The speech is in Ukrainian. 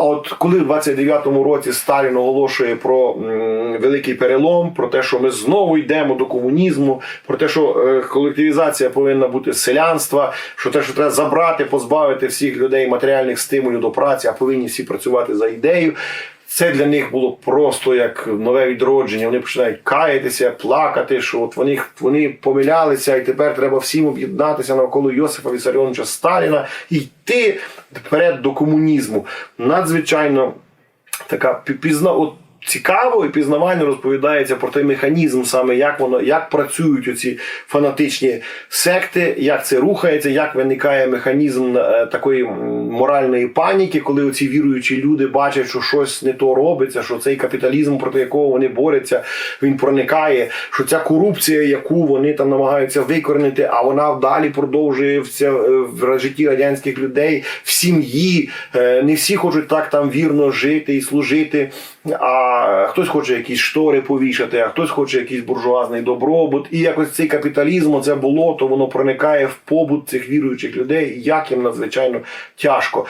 А от коли в 29-му році Сталін оголошує про великий перелом, про те, що ми знову йдемо до комунізму, про те, що е, колективізація повинна бути селянства, що те, що треба забрати, позбавити всіх людей матеріальних стимулів до праці, а повинні всі працювати за ідею. Це для них було просто як нове відродження. Вони починають каятися, плакати, що от вони, вони помилялися, і тепер треба всім об'єднатися навколо Йосифа Вісаріоновича Сталіна і йти вперед до комунізму. Надзвичайно така пізна. Цікаво і пізнавально розповідається про той механізм, саме як воно як працюють оці фанатичні секти, як це рухається, як виникає механізм е, такої моральної паніки, коли оці віруючі люди бачать, що щось не то робиться, що цей капіталізм, проти якого вони борються, він проникає, що ця корупція, яку вони там намагаються викоренити, а вона далі продовжується е, в житті радянських людей, в сім'ї. Е, Не всі хочуть так там вірно жити і служити. А хтось хоче якісь штори повішати, а хтось хоче якийсь буржуазний добробут. І якось цей капіталізм, це було, то воно проникає в побут цих віруючих людей, як їм надзвичайно тяжко.